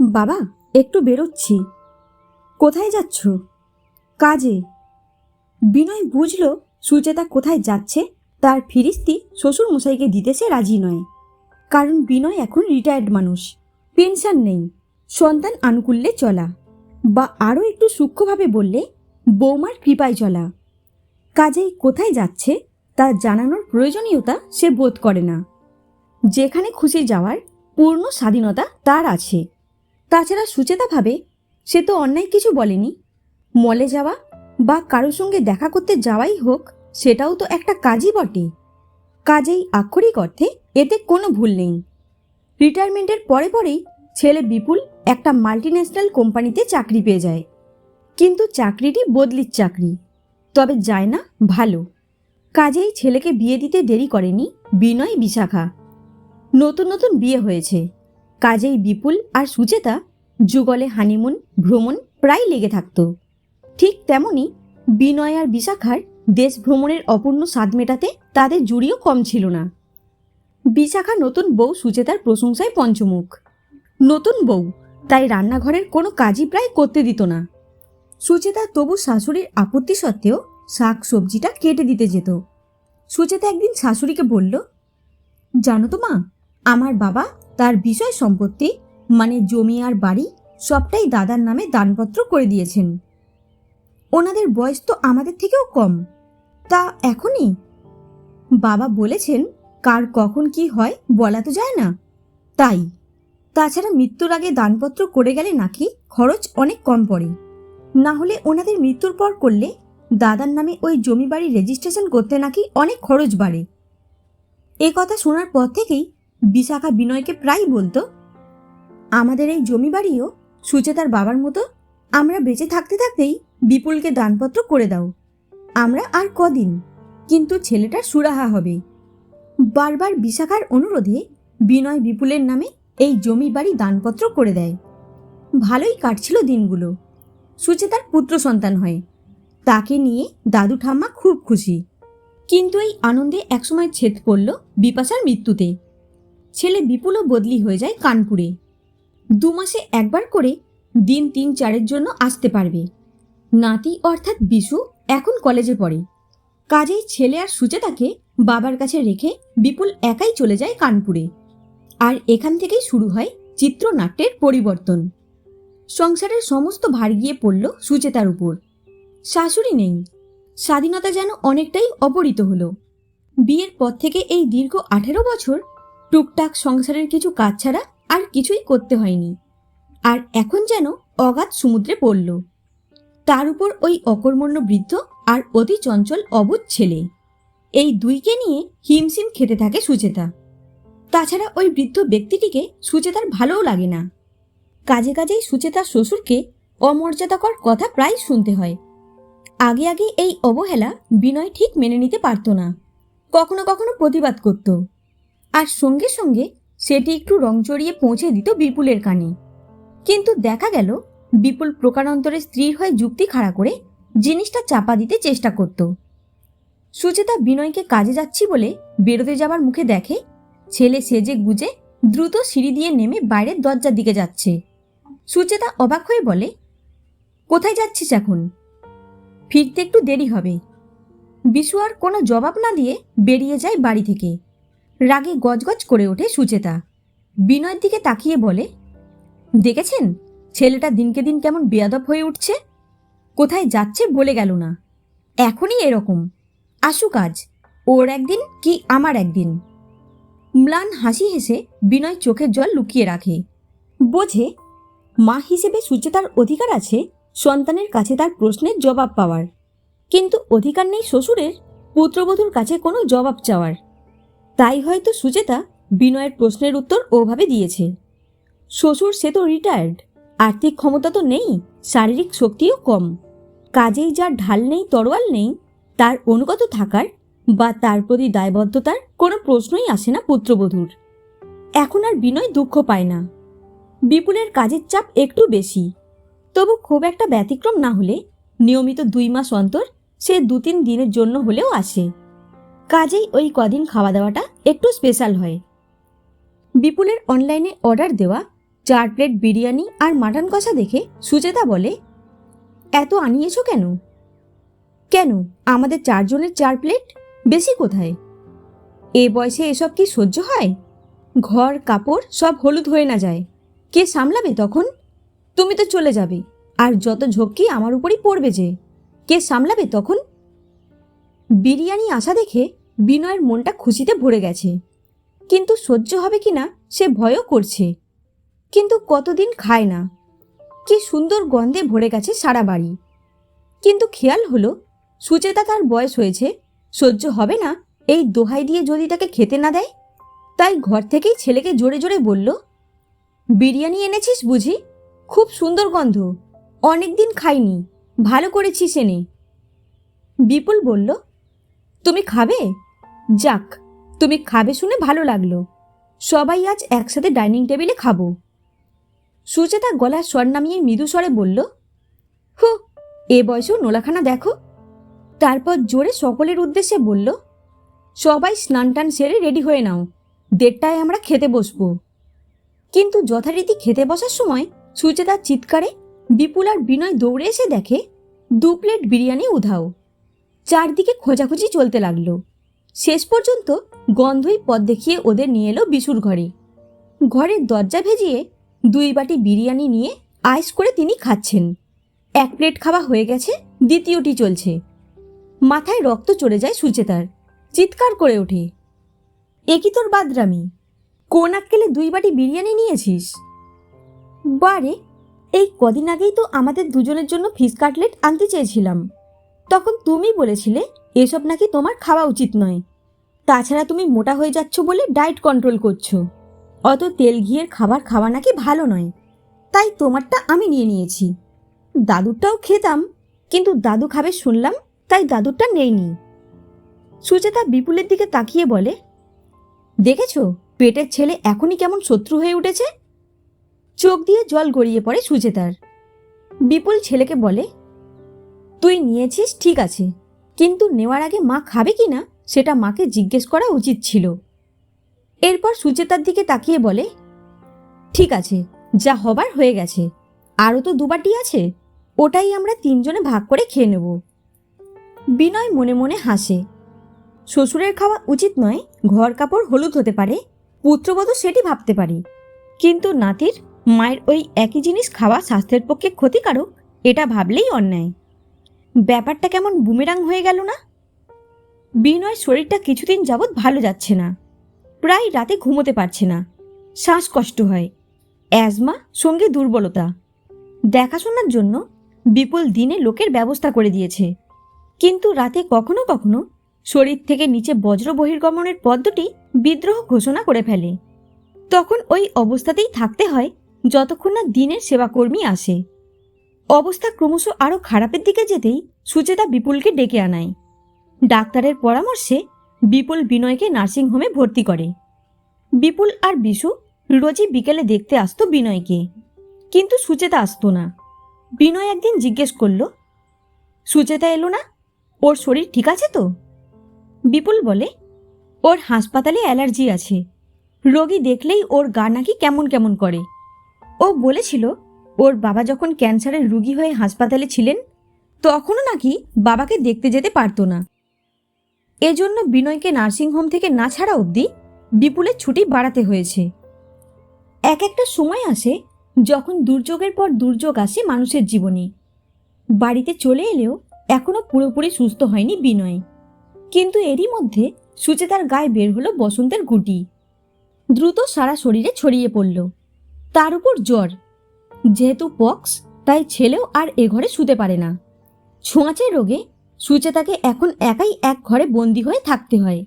বাবা, একটু বেরোচ্ছি। কোথায় যাচ্ছ? কাজে। বিনয় বুঝল সুচেতা কোথায় যাচ্ছে, তার ফিরিস্তি শ্বশুর মশাইকে দিতে সে রাজি নয়। কারণ বিনয় এখন রিটায়ার্ড মানুষ পেনশন নেই, সন্তান আনুকূল্যে চলা, বা আরও একটু সূক্ষ্মভাবে বললে, বৌমার কৃপায় চলা। কাজেই কোথায় যাচ্ছে, তা জানানোর প্রয়োজনীয়তা সে বোধ করে না। যেখানে খুশি যাওয়ার পূর্ণ স্বাধীনতা তার আছে। তাছাড়া সুচেতা ভাবে সে তো অন্যায় কিছু বলেনি। মলে যাওয়া বা কারোর সঙ্গে দেখা করতে যাওয়াই হোক, সেটাও তো একটা কাজই বটে। কাজেই আক্ষরিক অর্থে এতে কোনো ভুল নেই। রিটায়ারমেন্টের পরে পরেই ছেলে বিপুল একটা মাল্টিন্যাশনাল কোম্পানিতে চাকরি পেয়ে যায়। কিন্তু চাকরিটি বদলির চাকরি, তবে যায় না ভালো। কাজেই ছেলেকে বিয়ে দিতে দেরি করেনি বিনয় বিশাখা। নতুন নতুন বিয়ে হয়েছে। কাজেই বিপুল আর সুচেতা যুগলে হানিমুন, ভ্রমণ প্রায় লেগে থাকত। ঠিক তেমনি বিনয় আর বিশাখার দেশ ভ্রমণের অপূর্ণ স্বাদ মেটাতে তাদের জুড়িও কম ছিল না। বিশাখা নতুন বউ সুচেতার প্রশংসায় পঞ্চমুখ। নতুন বউ তাই রান্নাঘরের কোনো কাজই প্রায় করতে দিত না। সুচেতা তবু শাশুড়ির আপত্তি সত্ত্বেও শাক সবজিটা কেটে দিতে যেত। সুচেতা একদিন শাশুড়িকে বলল, জানো তো মা, আমার বাবা তার বিষয় সম্পত্তি মানে জমি আর বাড়ি, সবটাই দাদার নামে দানপত্র করে দিয়েছেন। ওনাদের বয়স তো আমাদের থেকেও কম। তা এখনই? বাবা বলেছেন, কার কখন কি হয় বলা তো যায় না। তাই। তাছাড়া মৃত্যুর আগে দানপত্র করে গেলে নাকি খরচ অনেক কম পড়ে। না হলে ওনাদের মৃত্যুর পর করলে দাদার নামে ওই জমি বাড়ি রেজিস্ট্রেশন করতে নাকি অনেক খরচ বাড়ে। এ কথা শোনার পর থেকেই বিশাখা বিনয়কে প্রায় বলতো, আমাদের এই জমি বাড়িও সুচেতার বাবার মতো, আমরা বেঁচে থাকতে থাকতেই বিপুলকে দানপত্র করে দাও, আমরা আর কদিন, কিন্তু ছেলেটা সুরাহা হবে। বারবার বিশাখার অনুরোধে বিনয় বিপুলের নামে এই জমি বাড়ি দানপত্র করে দেয়। ভালোই কাটছিল দিনগুলো। সুচেতার পুত্র সন্তান হয়। তাকে নিয়ে দাদু ঠাম্মা খুব খুশি। কিন্তু এই আনন্দে একসময় ছেদ পড়ল বিপাশার মৃত্যুতে। ছেলে বিপুলও বদলি হয়ে যায় কানপুরে। দু মাসে একবার করে দিন তিন চারের জন্য আসতে পারবে। নাতি অর্থাৎ বিশু এখন কলেজে পড়ে। কাজেই ছেলে আর সুচেতাকে বাবার কাছে রেখে বিপুল একাই চলে যায় কানপুরে। আর এখান থেকেই শুরু হয় চিত্রনাট্যের পরিবর্তন। সংসারের সমস্ত ভার গিয়ে পড়ল সুচেতার উপর। শাশুড়ি নেই। স্বাধীনতা যেন অনেকটাই অপহৃত হলো। বিয়ের পর থেকে এই দীর্ঘ আঠেরো বছর টুকটাক সংসারের কিছু কাজ ছাড়া আর কিছুই করতে হয়নি। আর এখন যেন অগাধ সমুদ্রে পড়ল। তার উপর ওই অকর্মণ্য বৃদ্ধ আর অতি চঞ্চল অবুধ ছেলে। এই দুইকে নিয়ে হিমশিম খেতে থাকে সুচেতা। তাছাড়া ওই বৃদ্ধ ব্যক্তিটিকে সুচেতার ভালোও লাগে না। কাজে কাজেই সুচেতার শ্বশুরকে অমর্যাদাকর কথা প্রায় শুনতে হয়। আগে আগে এই অবহেলা বিনয় ঠিক মেনে নিতে পারত না। কখনো কখনো প্রতিবাদ করত। আর সঙ্গে সঙ্গে সেটি একটু রং চড়িয়ে পৌঁছে দিত বিপুলের কানে। কিন্তু দেখা গেল, বিপুল প্রকারান্তরে স্ত্রীর হয়ে যুক্তি খাড়া করে জিনিসটা চাপা দিতে চেষ্টা করত। সুচেতা বিনয়কে কাজে যাচ্ছি বলে বেরোতে যাবার মুখে দেখে, ছেলে সেজে গুজে দ্রুত সিঁড়ি দিয়ে নেমে বাইরের দরজার দিকে যাচ্ছে। সুচেতা অবাক হয়ে বলে, কোথায় যাচ্ছিস এখন? ফিরতে একটু দেরি হবে। বিশু আর কোনো জবাব না দিয়ে বেরিয়ে যায় বাড়ি থেকে। রাগে গজগজ করে ওঠে সুচেতা। বিনয়ের দিকে তাকিয়ে বলে, দেখেছেন? ছেলেটা দিনকে দিন কেমন বেয়াদব হয়ে উঠছে? কোথায় যাচ্ছে বলে গেল না। এখনই এরকম। আসুক কাজ ওর একদিন কি আমার একদিন? ম্লান হাসি হেসে বিনয় চোখের জল লুকিয়ে রাখে। বোঝে, মা হিসেবে সুচেতার অধিকার আছে সন্তানের কাছে তার প্রশ্নের জবাব পাওয়ার। কিন্তু অধিকার নেই শ্বশুরের, পুত্রবধূর কাছে কোনো জবাব চাওয়ার। তাই হয়তো সুচেতা বিনয়ের প্রশ্নের উত্তর ওভাবে দিয়েছে। শ্বশুর, সে তো রিটায়ার্ড আর্থিক ক্ষমতা তো নেই, শারীরিক শক্তিও কম। কাজেই যার ঢাল নেই, তরোয়াল নেই, তার অনুগত থাকার বা তার প্রতি দায়বদ্ধতার কোনো প্রশ্নই আসে না পুত্রবধূর। এখন আর বিনয় দুঃখ পায় না। বিপুলের কাজের চাপ একটু বেশি। তবু খুব একটা ব্যতিক্রম না হলে নিয়মিত দুই মাস অন্তর সে দু তিন দিনের জন্য হলেও আসে। কাজেই ওই কদিন খাওয়া দাওয়াটা একটু স্পেশাল হয়। বিপুলের অনলাইনে অর্ডার দেওয়া, চার প্লেট বিরিয়ানি আর মাটন কষা দেখে সুচেতা বলে, এত আনিয়েছো কেন? কেন? আমাদের চারজনের চার প্লেট বেশি কোথায়? এ বয়সে এসব কি সহ্য হয়? ঘর, কাপড় সব হলুদ হয়ে না যায়। কে সামলাবে তখন? তুমি তো চলে যাবে, আর যত ঝক্কি আমার উপরই পড়বে যে। কে সামলাবে তখন? বিরিয়ানি আসা দেখে বিনয়ের মনটা খুশিতে ভরে গেছে। কিন্তু সহ্য হবে কি না সে ভয়ও করছে। কিন্তু কতদিন খায় না। কি সুন্দর গন্ধে ভরে গেছে সারা বাড়ি। কিন্তু খেয়াল হলো, সুচেতা তার বয়স হয়েছে, সহ্য হবে না এই দোহাই দিয়ে যদি তাকে খেতে না দেয়? তাই ঘর থেকেই ছেলেকে জোরে জোরে বলল, বিরিয়ানি এনেছিস বুঝি? খুব সুন্দর গন্ধ। অনেক দিন খাইনি। ভালো করেছিস এনে। বিপুল বলল, তুমি খাবে? যাক, তুমি খাবে শুনে ভালো লাগল। সবাই আজ একসাথে ডাইনিং টেবিলে খাব। সুচেতা গলার স্বর নামিয়ে মৃদু স্বরে বলল, হু, এ বয়সেও নোলাখানা দেখো। তারপর জোরে সকলের উদ্দেশ্যে বলল, সবাই স্নান টান সেরে রেডি হয়ে নাও, দেড়টায় আমরা খেতে বসবো। কিন্তু যথারীতি খেতে বসার সময় সুচেতার চিৎকারে বিপুল আর বিনয় দৌড়ে এসে দেখে দু প্লেট বিরিয়ানি উধাও। চারদিকে খোঁজাখুঁজি চলতে লাগল। শেষ পর্যন্ত গন্ধই পথ দেখিয়ে ওদের নিয়ে এলো বিশুর ঘরে। ঘরের দরজা ভেজিয়ে দুই বাটি বিরিয়ানি নিয়ে আইস করে তিনি খাচ্ছেন। এক প্লেট খাওয়া হয়ে গেছে, দ্বিতীয়টি চলছে। মাথায় রক্ত চড়ে যায় সুচেতার। চিৎকার করে ওঠে, এ কি তোর বাদরামি? কোন আক্কেলে দুই বাটি বিরিয়ানি নিয়েছিস? বারে, এই কদিন আগেই তো আমাদের দুজনের জন্য ফিশ কাটলেট আনতে চেয়েছিলাম। তখন তুমি বলেছিলে এসব নাকি তোমার খাওয়া উচিত নয়। তাছাড়া তুমি মোটা হয়ে যাচ্ছ বলে ডায়েট কন্ট্রোল করছ। অত তেল ঘিয়ের খাবার খাওয়া নাকি ভালো নয়। তাই তোমারটা আমি নিয়ে নিয়েছি। দাদুরটাও খেতাম, কিন্তু দাদু খাবে শুনলাম, তাই দাদুরটা নেইনি সুচেতা বিপুলের দিকে তাকিয়ে বলে, দেখেছ, পেটের ছেলে এখনই কেমন শত্রু হয়ে উঠেছে? চোখ দিয়ে জল গড়িয়ে পড়ে সুচেতার বিপুল ছেলেকে বলে, তুই নিয়েছিস, ঠিক আছে কিন্তু নেওয়ার আগে মা খাবে কি না, সেটা মাকে জিজ্ঞেস করা উচিত ছিল। এরপর সুচেতার দিকে তাকিয়ে বলে, ঠিক আছে, যা হবার হয়ে গেছে। আরও তো দুবাটি আছে। ওটাই আমরা তিনজনে ভাগ করে খেয়ে নেব। বিনয় মনে মনে হাসে। শ্বশুরের খাওয়া উচিত নয়, ঘর কাপড় হলুদ হতে পারে, পুত্রবধূ সেটি ভাবতে পারি। কিন্তু নাতির, মায়ের ওই একই জিনিস খাওয়া স্বাস্থ্যের পক্ষে ক্ষতিকারক, এটা ভাবলেই অন্যায়। ব্যাপারটা কেমন বুমেরাং হয়ে গেল না? বিনয়ের শরীরটা কিছুদিন যাবৎ ভালো যাচ্ছে না। প্রায় রাতে ঘুমোতে পারছে না। শ্বাসকষ্ট হয়। অ্যাজমা, সঙ্গে দুর্বলতা। দেখাশোনার জন্য বিপুল দিনে লোকের ব্যবস্থা করে দিয়েছে। কিন্তু রাতে কখনো কখনো শরীর থেকে নিচে বজ্র বহির্গমনের পদ্মটি বিদ্রোহ ঘোষণা করে ফেলে। তখন ওই অবস্থাতেই থাকতে হয় যতক্ষণ না দিনের সেবাকর্মী আসে। অবস্থা ক্রমশ আরও খারাপের দিকে যেতেই সুচেতা বিপুলকে ডেকে আনায়। ডাক্তারের পরামর্শে বিপুল বিনয়কে নার্সিংহোমে ভর্তি করে। বিপুল আর বিশু রোজই বিকেলে দেখতে আসতো বিনয়কে। কিন্তু সুচেতা আসতো না। বিনয় একদিন জিজ্ঞেস করল, সুচেতা এলো না? ওর শরীর ঠিক আছে তো? বিপুল বলে, ওর হাসপাতালে অ্যালার্জি আছে। রোগী দেখলেই ওর গা নাকি কেমন কেমন করে। ও বলেছিল ওর বাবা যখন ক্যান্সারের রুগী হয়ে হাসপাতালে ছিলেন, তখনও নাকি বাবাকে দেখতে যেতে পারতো না। এজন্য বিনয়কে নার্সিংহোম থেকে না ছাড়া অবধি বিপুলের ছুটি বাড়াতে হয়েছে। এক একটা সময় আসে যখন দুর্যোগের পর দুর্যোগ আসে মানুষের জীবনে। বাড়িতে চলে এলেও এখনও পুরোপুরি সুস্থ হয়নি বিনয়। কিন্তু এরই মধ্যে সুচেতার গায়ে বের হলো বসন্তের গুটি। দ্রুত সারা শরীরে ছড়িয়ে পড়ল। তার উপর জ্বর। যেহেতু পক্স, তাই ছেলেও আর এ ঘরে শুতে পারে না। ছোঁয়াচে রোগে সুচেতাকে এখন একাই এক ঘরে বন্দি হয়ে থাকতে হয়।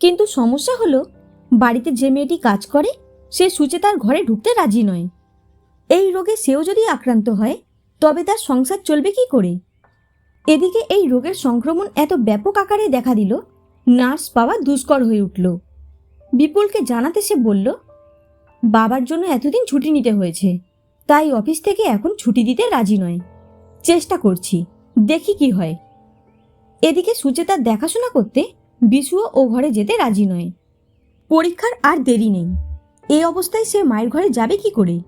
কিন্তু সমস্যা হলো, বাড়িতে যে মেয়েটি কাজ করে, সে সুচেতার ঘরে ঢুকতে রাজি নয়। এই রোগে সেও যদি আক্রান্ত হয়, তবে তার সংসার চলবে কি করে? এদিকে এই রোগের সংক্রমণ এত ব্যাপক আকারে দেখা দিল, নার্স পাওয়া দুষ্কর হয়ে উঠল। বিপুলকে জানাতে সে বলল, বাবার জন্য এতদিন ছুটি নিতে হয়েছে। তাই অফিস থেকে এখন ছুটি দিতে রাজি নয়। চেষ্টা করছি, দেখি কি হয়। এদিকে সুচেতার দেখাশোনা করতে বিশুও ও ঘরে যেতে রাজি নয়। পরীক্ষার আর দেরি নেই। এই অবস্থায় সে মায়ের ঘরে যাবে কি করে?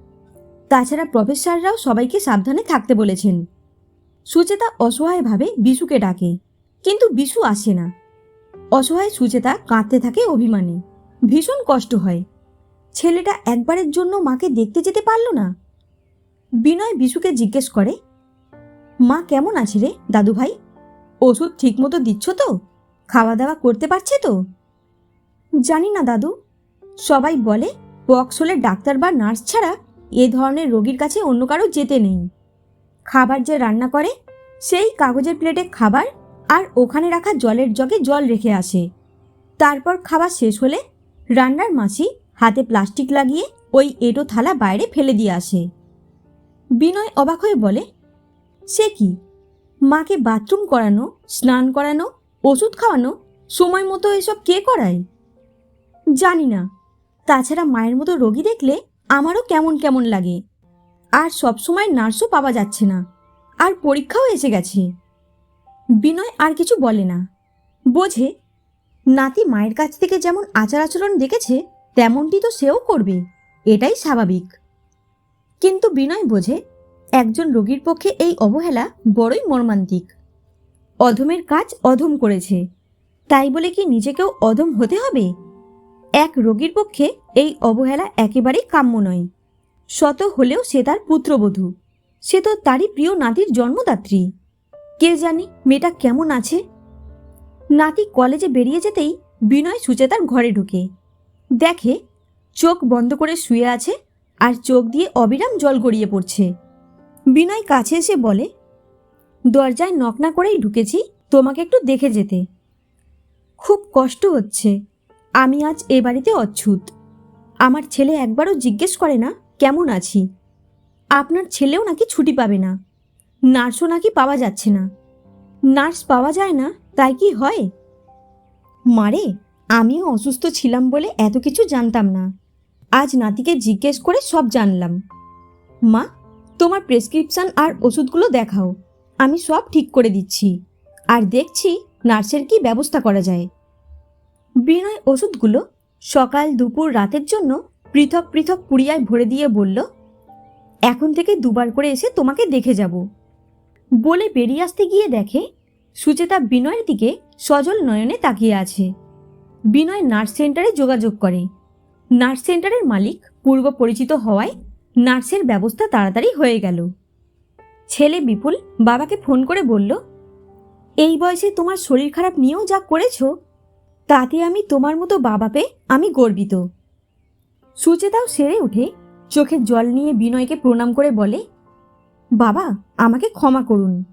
তাছাড়া প্রফেসররাও সবাইকে সাবধানে থাকতে বলেছেন। সুচেতা অসহায়ভাবে বিশুকে ডাকে, কিন্তু বিশু আসে না। অসহায় সুচেতা কাঁদতে থাকে অভিমানে। ভীষণ কষ্ট হয়। ছেলেটা একবারের জন্য মাকে দেখতে যেতে পারল না? বিনয় বিশুকে জিজ্ঞেস করে, মা কেমন আছে রে দাদু ভাই ওষুধ ঠিকমতো দিচ্ছ তো? খাওয়া দাওয়া করতে পারছে তো? জানি না দাদু। সবাই বলে পক্স হলে ডাক্তার বা নার্স ছাড়া এ ধরনের রোগীর কাছে অন্য কারও যেতে নেই। খাবার যে রান্না করে, সেই কাগজের প্লেটে খাবার আর ওখানে রাখা জলের জগে জল রেখে আসে। তারপর খাবার শেষ হলে রান্নার মাসি হাতে প্লাস্টিক লাগিয়ে ওই এটো থালা বাইরে ফেলে দিয়ে আসে। বিনয় অবাক হয়ে বলে, সে কি? মাকে বাথরুম করানো, স্নান করানো, ওষুধ খাওয়ানো, সময় মতো এসব কে করায়? জানি না। তাছাড়া মায়ের মতো রোগী দেখলে আমারও কেমন কেমন লাগে। আর সবসময় নার্সও পাওয়া যাচ্ছে না। আর পরীক্ষাও এসে গেছে। বিনয় আর কিছু বলে না। বোঝে, নাতি মায়ের কাছ থেকে যেমন আচার আচরণ দেখেছে, তেমনটি তো সেও করবে। এটাই স্বাভাবিক। কিন্তু বিনয় বোঝে, একজন রোগীর পক্ষে এই অবহেলা বড়ই মর্মান্তিক। অধমের কাজ অধম করেছে, তাই বলে কি নিজেকেও অধম হতে হবে? এক রোগীর পক্ষে এই অবহেলা একেবারেই কাম্য নয়। শত হলেও সে তার পুত্রবধূ, সে তো তারই প্রিয় নাতির জন্মদাত্রী। কে জানি মেয়েটা কেমন আছে? নাতি কলেজে বেরিয়ে যেতেই বিনয় সুচেতার ঘরে ঢুকে, দেখে চোখ বন্ধ করে শুয়ে আছে আর চোখ দিয়ে অবিরাম জল গড়িয়ে পড়ছে। বিনয় কাছে এসে বলে, দরজায় নক না করেই ঢুকেছি, তোমাকে একটু দেখে যেতে। খুব কষ্ট হচ্ছে। আমি আজ এ বাড়িতে অচ্ছুত। আমার ছেলে একবারও জিজ্ঞেস করে না, কেমন আছি? আপনার ছেলেও নাকি ছুটি পাবে না। নার্সও নাকি পাওয়া যাচ্ছে না। নার্স পাওয়া যায় না, তাই কি হয়? মারে, আমিও অসুস্থ ছিলাম বলে এত কিছু জানতাম না। আজ নাতিকে জিজ্ঞেস করে সব জানলাম। মা, তোমার প্রেসক্রিপশন আর ওষুধগুলো দেখাও। আমি সব ঠিক করে দিচ্ছি। আর দেখছি নার্সের কি ব্যবস্থা করা যায়। বিনয় ওষুধগুলো সকাল দুপুর রাতের জন্য পৃথক পৃথক পুড়িয়ায় ভরে দিয়ে বলল, এখন থেকে দুবার করে এসে তোমাকে দেখে যাব। বলে বেরিয়ে আসতে গিয়ে দেখে সুচেতা বিনয়ের দিকে সজল নয়নে তাকিয়ে আছে। বিনয় নার্স সেন্টারে যোগাযোগ করে। নার্স সেন্টারের মালিক পূর্ব পরিচিত হওয়ায় নার্সের ব্যবস্থা তাড়াতাড়ি হয়ে গেল। ছেলে বিপুল বাবাকে ফোন করে বলল, এই বয়সে তোমার শরীর খারাপ নিয়েও যা করেছ, তাতে আমি তোমার মতো বাবা পেয়ে আমি গর্বিত। সুচেতাও সেরে উঠে চোখের জল নিয়ে বিনয়কে প্রণাম করে বলে, বাবা, আমাকে ক্ষমা করুন।